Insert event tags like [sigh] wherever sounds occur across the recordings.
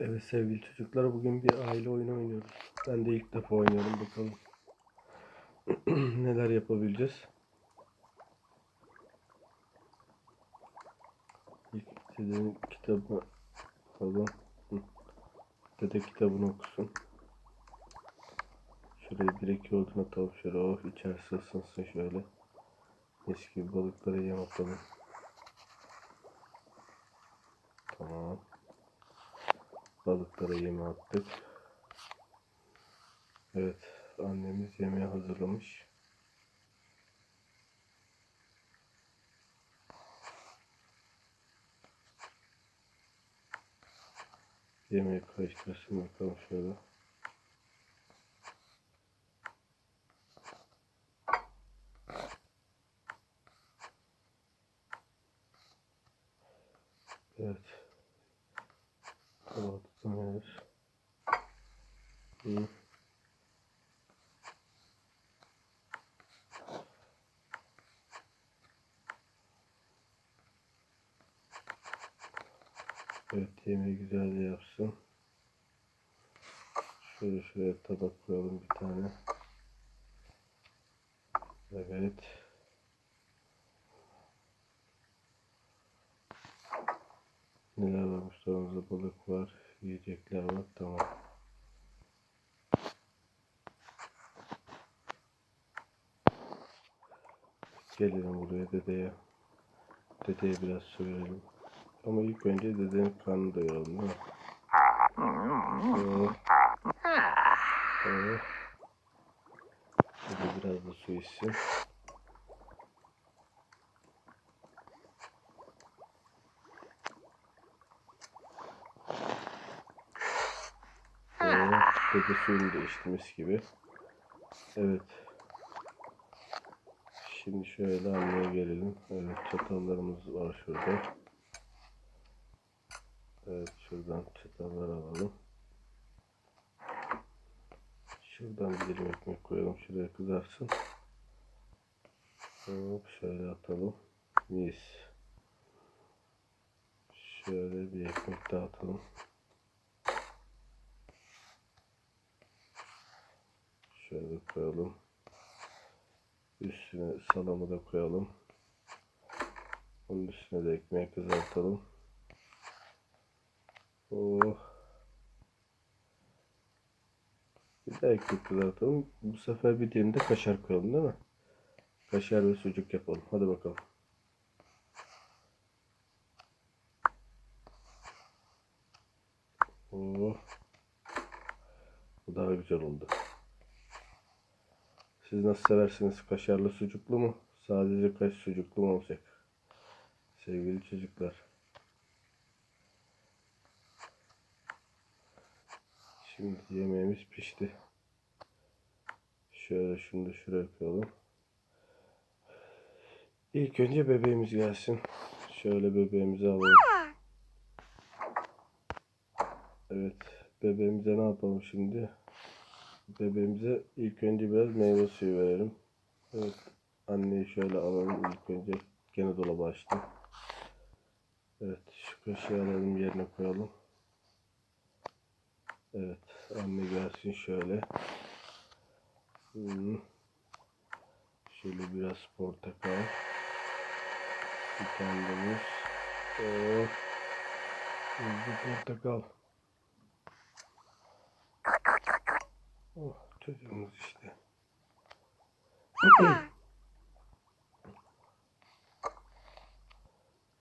Evet sevgili çocuklar bugün bir aile oyunu oynuyoruz. Ben de ilk defa oynuyorum bakalım. [clears throat] Neler yapabileceğiz. İlk dedenin alalım. Hı. Dede kitabını okusun. Şuraya bir iki odun atalım şöyle. Oh içerisi ısınsın şöyle. Mis gibi balıklara yem atalım. Tamam. Balıklara yemi attık. Evet, annemiz yemeği hazırlamış. Yemeği karıştırsın bakalım şöyle. Evet. Tabağı tutamıyoruz. İyi. Evet yemeği güzel de yapsın. Şöyle tabak koyalım bir tane. Evet. Neler varmış tavanımızda balık var, yiyecekler var tamam. Gelelim buraya dedeye. Dedeye biraz su verelim. Ama ilk önce dedenin karnını doyuralım değil mi? Dede biraz da su içsin. Da içti mis gibi. Evet. Şimdi şöyle anneye gelelim. Evet çatallarımız var şurada. Evet şuradan çatallar alalım. Şuradan bir ekmek koyalım. Şuraya kızarsın. Hop şöyle atalım. Mis. Şöyle bir ekmek daha atalım. Şöyle koyalım. Üstüne salamı da koyalım. Onun üstüne de ekmeği kızartalım. Oh. Bir daha ekmek kızartalım. Bu sefer bir dilim de kaşar koyalım değil mi? Kaşar ve sucuk yapalım. Hadi bakalım. Oh. Bu daha güzel oldu. Siz nasıl seversiniz? Kaşarlı sucuklu mu? Sadece kaş sucuklu mu olacak? Sevgili çocuklar. Şimdi yemeğimiz pişti. Şöyle şunu da şuraya koyalım. İlk önce bebeğimiz gelsin. Şöyle bebeğimizi alalım. Evet. Bebeğimize ne yapalım şimdi? Bebeğimize ilk önce biraz meyve suyu verelim. Evet. Anneyi şöyle alalım ilk önce. Gene dolaba açtım. Evet. Şu kaşığı alalım yerine koyalım. Evet. Anne gelsin şöyle. Hmm. Şöyle biraz portakal. Bir tane de portakal. Oh, çocuğumuz işte.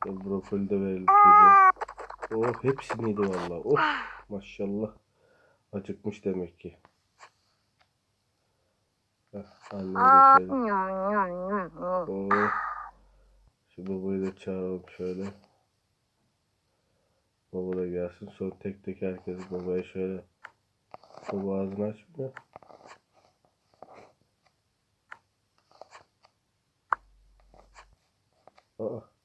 Brokoli de verelim çocuğa. Oh hepsini yedi valla. Oh maşallah. Acıkmış demek ki. Heh, annem de şöyle. Oh. Şu babayı da çağıralım şöyle. Baba da gelsin. Sonra tek tek herkes babaya şöyle. Baba ağzını açmıyor. Aa.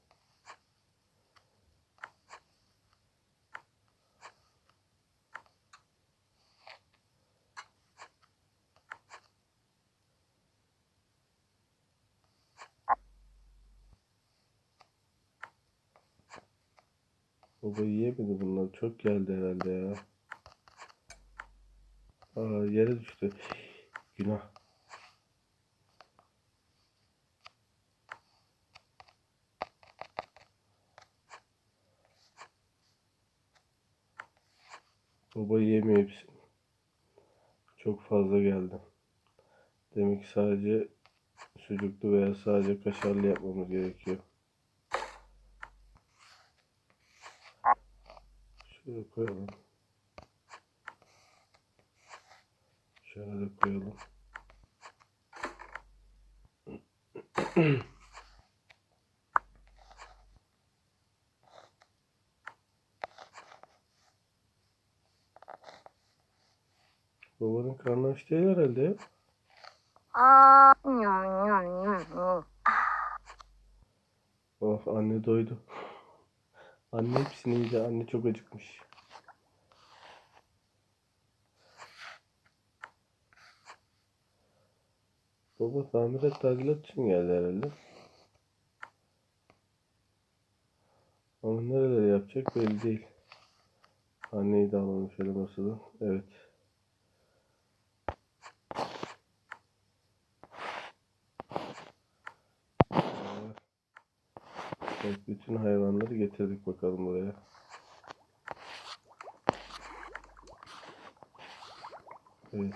Baba yiyemedi bunlar. Çok geldi herhalde ya. Aa yere düştü. Günah. Baba yemiyor hepsini. Çok fazla geldi. Demek ki sadece sucuklu veya sadece kaşarlı yapmamız gerekiyor. Şöyle koyalım. Şöyle de koyalım. [clears throat] Babanın karnı aç değil herhalde. Of anne doydu. Anne hepsini yedi. Anne çok acıkmış. Baba tamirat tadilat için geldi herhalde. Ama nereleri yapacak belli değil. Anneyi de alalım şöyle masadan. Evet. Evet, bütün hayvanları getirdik bakalım buraya. Evet.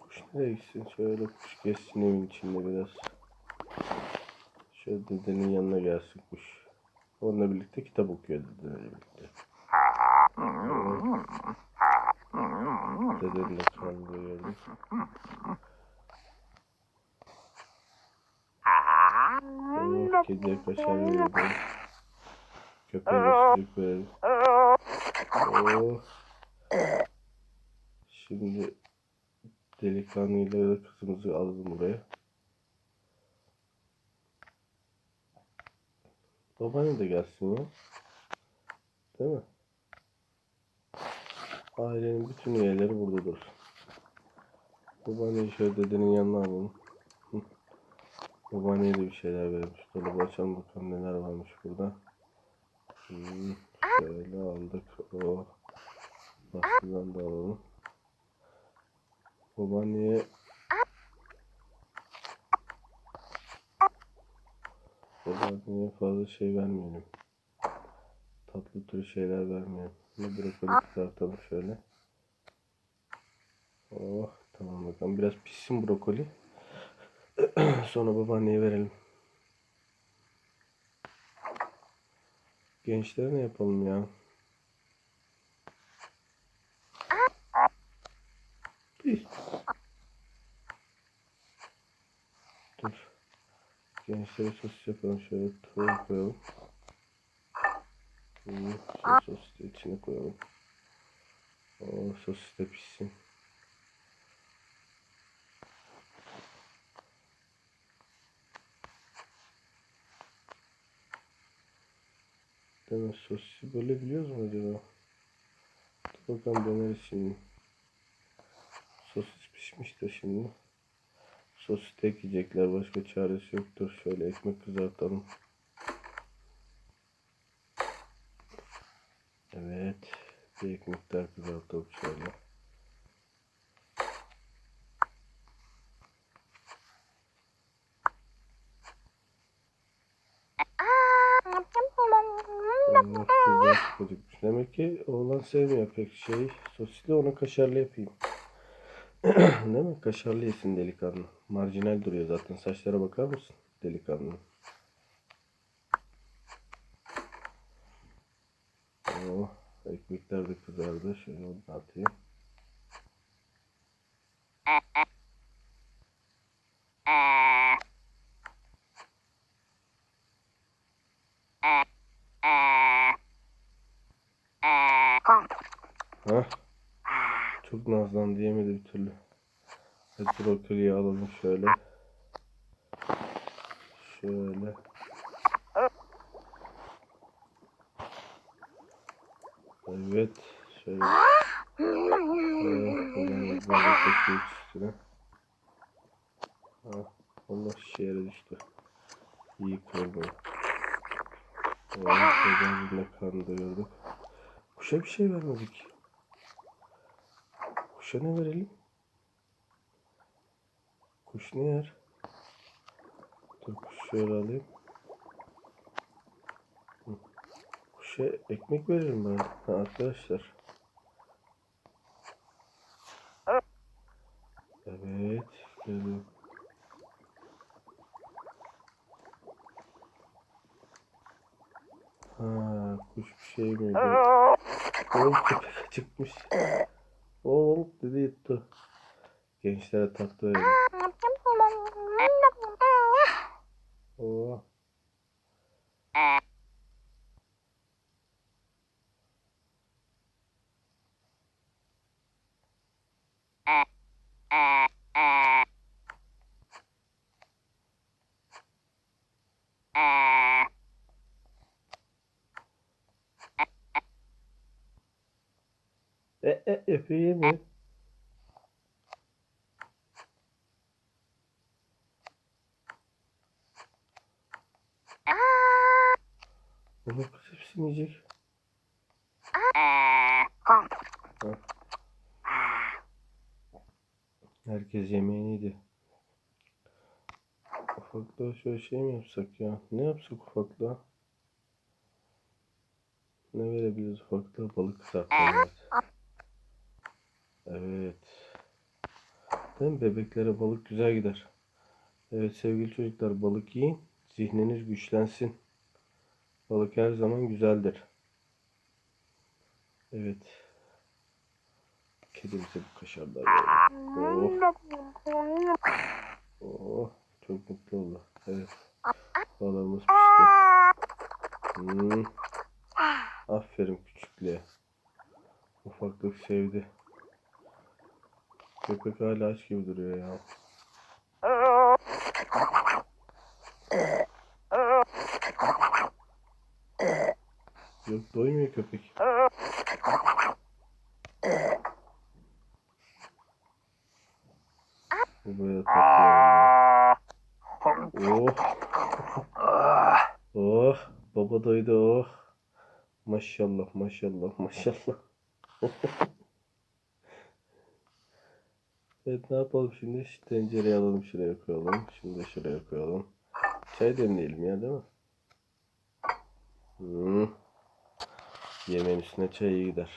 Kuş nereye gitsin? Şöyle kuş geçsin evin içinde biraz. Şöyle dedenin yanına gelsin kuş. Onunla birlikte kitap okuyor dedeyle birlikte. [laughs] Dedeyle kandırıyorum. Evet, kediye kaşar verelim. Köpeğe de sucuk verelim. Oh. Şimdi delikanlıyla kızımızı alalım buraya. Babaanne de gelsin ya. Değil mi? Ailenin bütün üyeleri burada dursun. Babaanneyi şöyle dedenin yanına alalım. Babaanneye de bir şeyler verelim. Şu dolabı açalım bakalım neler varmış burada. Hmm, şöyle aldık. O baskıdan da alalım. Babaanneye Babaanneye fazla şey vermeyelim. Tatlı tür şeyler vermeyelim. Ne brokoli kızartalım şöyle. Oh tamam bakalım. Biraz pişsin brokoli. [clears throat] Sonra babaanneye verelim. Gençlere ne yapalım ya? Dur. Gençlere sosis yapalım. Şöyle tuvalet koyalım. Şöyle sosis de içine koyalım. O sosis de pişsin. Demek sosisi böyle biliyoruz mu acaba? Dur bakalım deneriz şimdi. Sosis pişmiştir şimdi. Sosis tek yiyecekler. Başka çaresi yoktur. Şöyle ekmek kızartalım. Ekmek daha kızartalım şöyle. Evet, güzel acıkmış. Demek ki oğlan sevmiyor pek şey. Sosisli ona kaşarlı yapayım. [clears throat] Değil mi? Kaşarlı yesin delikanlı. Marjinal duruyor zaten. Saçlara bakar mısın? Delikanlı. Oh, ekmekler de kızardı. Şöyle onu atayım. Hah. Çok nazlandı yemedi bir türlü. Hadi brokoliyi alalım şöyle. Şöyle. Evet. Şöyle. Döküyoruz üstüne. Ha, Allah şişe düştü. İyi kırdı. O bebeğimle kan doyurduk. Kuşa bir şey vermedik. Kuşa ne verelim? Kuş ne yer? Dur kuş şöyle alayım. Kuşa ekmek veririm ben. Arkadaşlar. Evet. Geliyor. Ha, kuş bir şey miydi? Oğlum köpek çıkmış. Oğlum dedi yuttu. Gençlere tatlı verin. Oo. E e yapıyor yemiyor. Oğlum kız hepsini yiyecek. Herkes yemeğini yedi. Ufaklığa şöyle şey mi yapsak ya? Ne yapsak ufaklığa? Ne verebiliriz ufaklığa? Balık kızartma. Evet. Değil mi? Bebeklere balık güzel gider. Evet sevgili çocuklar balık yiyin. Zihniniz güçlensin. Balık her zaman güzeldir. Evet. Kedimize bu kaşarlar verelim. Oh. Oh. Çok mutlu oldu. Evet. Balığımız pişti. Hmm. Aferin küçüklüğe. Ufaklık sevdi. Köpek hala aç gibi duruyor ya. Yok doymuyor köpek. Bu böyle tatlı. Oh. [laughs] Oh. Baba doydu oh. Maşallah maşallah maşallah. [laughs] evet ne yapalım şimdi? Şu tencereyi alalım şuraya koyalım. Şimdi şuraya koyalım. Çay demleyelim ya değil mi? Hmm. Yemeğin üstüne çay iyi gider.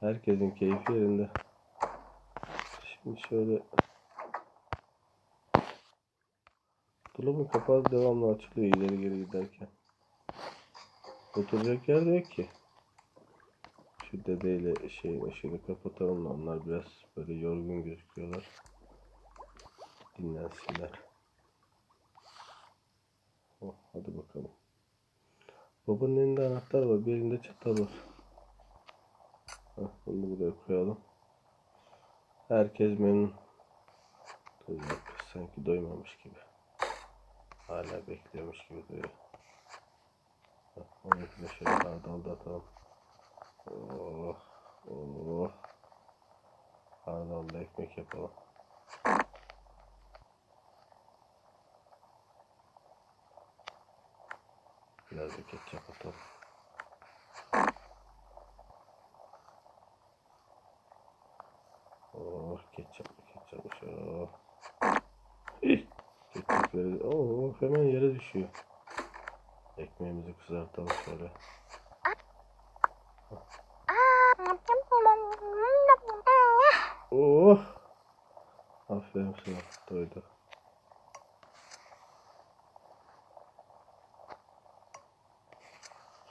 Herkesin keyfi yerinde. Şimdi şöyle Dolabın kapağı devamlı açılıyor ileri geri giderken. Oturacak yer yok ki. Şu dedeyle şeyin ışığını kapatalım da onlar biraz böyle yorgun gözüküyorlar. Dinlensinler. Oh, hadi bakalım. Babanın elinde anahtar var, bir elinde çatal var. Heh, bunu buraya koyalım. Herkes memnun. Dakika, sanki doymamış gibi. Hala bekliyormuş gibi duruyor. Heh, Onu da şöyle hardalda atalım. Oh, oh. Hardalda ekmek yapalım. Biraz da ketçap atalım. Oh, ketçap, ketçap, oh. İh, ketçap böyle, oh, hemen yere düşüyor. Ekmeğimizi kızartalım şöyle. Oh, aferin sana, doydu.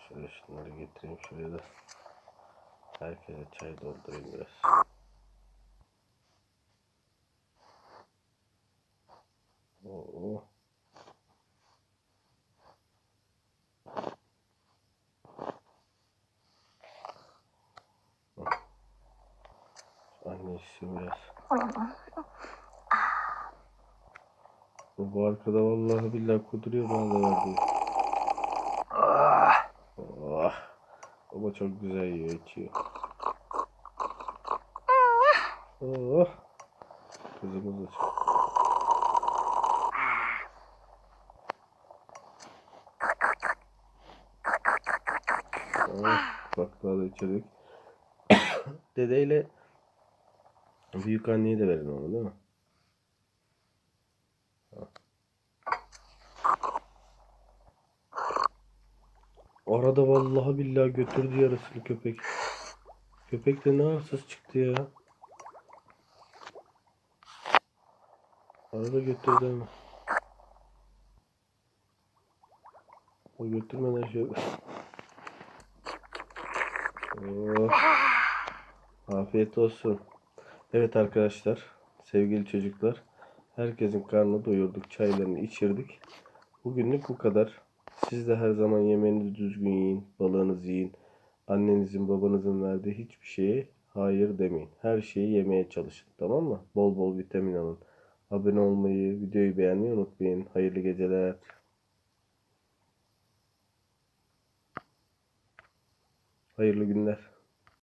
Şöyle şunları getireyim şuraya da. Herkese çay doldurayım biraz. çekmek istiyorum biraz. Bu, bu arkada vallahi billahi kuduruyor bana da verdi. Oh. Ah. Ah. Baba çok güzel yiyor içiyor. Ah. Oh. Kızımız da çok. Oh, bak daha da içerik. [coughs] Dedeyle büyük anneye de verin onu değil mi? Arada vallahi billahi götürdü yarısını köpek. Köpek de ne arsız çıktı ya. Arada götürdü ama. O götürmeden şey [laughs] Oh. Afiyet olsun. Evet arkadaşlar, sevgili çocuklar, herkesin karnını doyurduk, çaylarını içirdik. Bugünlük bu kadar. Siz de her zaman yemeğinizi düzgün yiyin, balığınızı yiyin. Annenizin, babanızın verdiği hiçbir şeye hayır demeyin. Her şeyi yemeye çalışın, tamam mı? Bol bol vitamin alın. Abone olmayı, videoyu beğenmeyi unutmayın. Hayırlı geceler. Hayırlı günler.